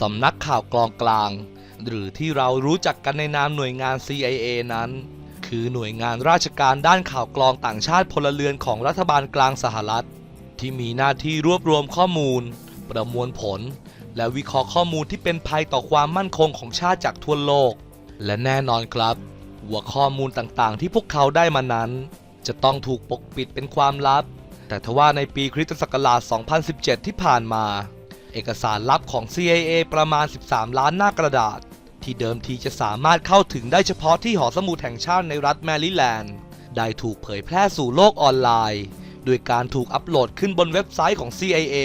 สำนักข่าวกลองกลาง หรือที่เรารู้จักกันในนามหน่วยงาน CIA นั้น คือหน่วยงานราชการด้านข่าวกลองต่างชาติพลเรือนของรัฐบาลกลางสหรัฐ ที่มีหน้าที่รวบรวมข้อมูล ประมวลผล และวิเคราะห์ข้อมูลที่เป็นภัยต่อความมั่นคงของชาติจากทั่วโลก และแน่นอนครับว่าข้อมูลต่างๆ ที่พวกเขาได้มานั้น จะต้องถูกปกปิดเป็นความลับ แต่ทว่าในปีคริสตศักราช 2017 ที่ผ่านมา เอกสารลับของ CIA ประมาณ 13 ล้านหน้ากระดาษ ที่เดิมทีจะสามารถเข้าถึงได้เฉพาะที่หอสมุดแห่งชาติในรัฐแมริแลนด์ ได้ถูกเผยแพร่สู่โลกออนไลน์โดยการถูกอัปโหลดขึ้นบนเว็บไซต์ของ CIA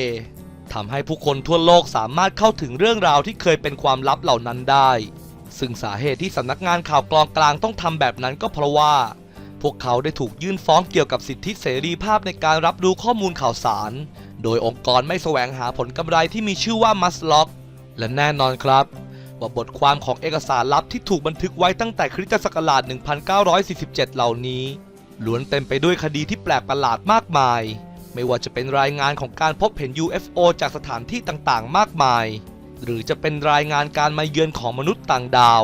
ทำให้ผู้คนทั่วโลกสามารถเข้าถึงเรื่องราวที่เคยเป็นความลับเหล่านั้นได้ ซึ่งสาเหตุที่สำนักงานข่าวกลองกลางต้องทำแบบนั้นก็เพราะว่า พวกเขาได้ถูกยื่นฟ้องเกี่ยวกับสิทธิเสรีภาพในการรับรู้ข้อมูลข่าวสาร โดยองค์กรไม่แสวงหาผลกำไรที่มีชื่อว่ามัสล็อก และแน่นอนครับว่าบทความของเอกสารลับที่ถูกบันทึกไว้ตั้งแต่คริสตศักราช 1947 เหล่านี้ล้วนเต็มไปด้วยคดีที่แปลกประหลาดมากมาย ไม่ว่าจะเป็นรายงานของการพบเห็น UFO จากสถานที่ต่างๆ มากมาย หรือจะเป็นรายงานการมาเยือนของมนุษย์ต่างดาว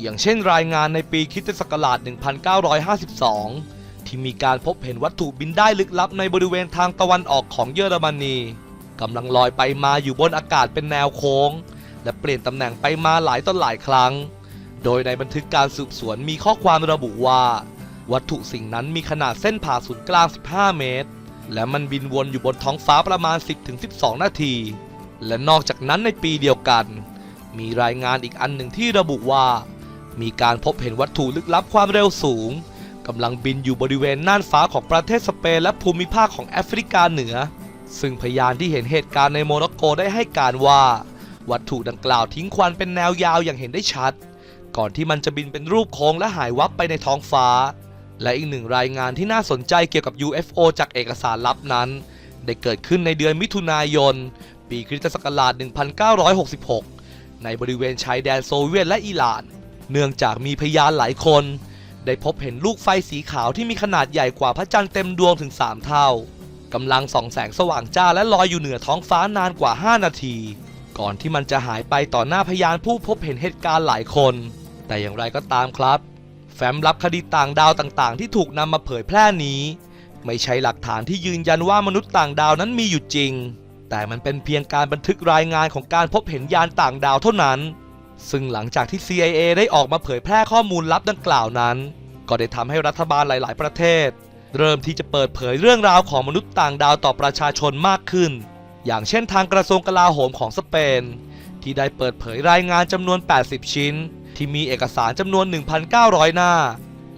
อย่างเช่นรายงานในปีคริสตศักราช 1952 ที่มีการพบเห็นวัตถุบินได้ลึกลับในบริเวณทางตะวันออกของเยอรมนีกำลังลอยไปมาอยู่บนอากาศเป็นแนวโค้ง และเปลี่ยนตำแหน่งไปมาหลายต่อหลายครั้ง โดยในบันทึกการสืบสวนมีข้อความระบุว่า วัตถุสิ่งนั้นมีขนาดเส้นผ่าศูนย์กลาง 15 เมตร และมันบินวนอยู่บนท้องฟ้าประมาณ 10-12 นาที และนอกจากนั้นในปีเดียวกัน มีรายงานอีกอันหนึ่งที่ระบุว่า มีการพบเห็นวัตถุลึกลับความเร็วสูง กำลังบินอยู่บริเวณน่านฟ้าของประเทศสเปนและภูมิภาคของแอฟริกาเหนือ ซึ่งพยานที่เห็นเหตุการณ์ในโมร็อกโกได้ให้การว่า วัตถุดังกล่าวทิ้งควันเป็นแนวยาวอย่างเห็นได้ชัด ก่อนที่มันจะบินเป็นรูปโค้งและหายวับไปในท้องฟ้า และอีกหนึ่งรายงานที่น่าสนใจเกี่ยวกับ UFO จากเอกสารลับนั้น ได้เกิดขึ้นในเดือนมิถุนายน ปีคริสตศักราช 1966 ในบริเวณชายแดนโซเวียตและอิหร่าน เนื่องจากมีพยานหลายคน ได้พบเห็นลูกไฟสีขาวที่มีขนาดใหญ่กว่าพระจันทร์เต็มดวงถึง 3 เท่ากำลังส่องแสงสว่างจ้าและลอยอยู่เหนือท้องฟ้านานกว่า 5 นาที ก่อนที่มันจะหายไปต่อหน้าพยานผู้พบเห็นเหตุการณ์หลายคน แต่อย่างไรก็ตามครับ แฟ้มลับคดีต่างดาวต่างๆ ที่ถูกนำมาเผยแพร่นี้ ไม่ใช่หลักฐานที่ยืนยันว่ามนุษย์ต่างดาวนั้นมีอยู่จริง แต่มันเป็นเพียงการบันทึกรายงานของการพบเห็นยานต่างดาวเท่านั้น ซึ่งหลังจากที่ CIA ได้ออกมาเผยแพร่ข้อมูลลับดังกล่าวนั้น ก็ได้ทำให้รัฐบาลหลาย ๆ ประเทศ เริ่มที่จะเปิดเผยเรื่องราวของมนุษย์ต่างดาวต่อประชาชนมากขึ้น อย่างเช่นทางกระทรวงกลาโหมของสเปน ที่ได้เปิดเผยรายงานจำนวน 80 ชิ้น ที่มีเอกสารจำนวน 1,900 หน้า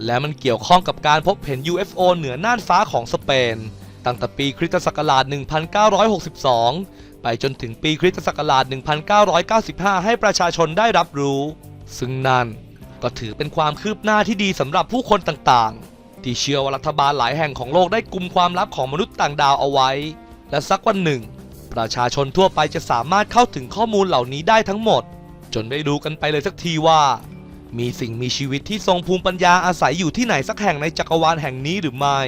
และมันเกี่ยวข้องกับการพบเห็น UFO เหนือน่านฟ้าของสเปนตั้งแต่ปีคริสตศักราช 1962 ไปจนถึงปีคริสตศักราช 1995 ให้ประชาชนได้รับรู้ ซึ่งนั่นก็ถือเป็นความคืบหน้าที่ดีสำหรับผู้คนต่างๆ ที่เชื่อว่ารัฐบาลหลายแห่งของโลกได้กุมความลับของมนุษย์ต่างดาวเอาไว้ และสักวันหนึ่ง ประชาชนทั่วไปจะสามารถเข้าถึงข้อมูลเหล่านี้ได้ทั้งหมด จนได้รู้กันไปเลยสักทีว่า มีสิ่งมีชีวิตที่ทรงภูมิปัญญาอาศัยอยู่ที่ไหนสักแห่งในจักรวาลแห่งนี้หรือไม่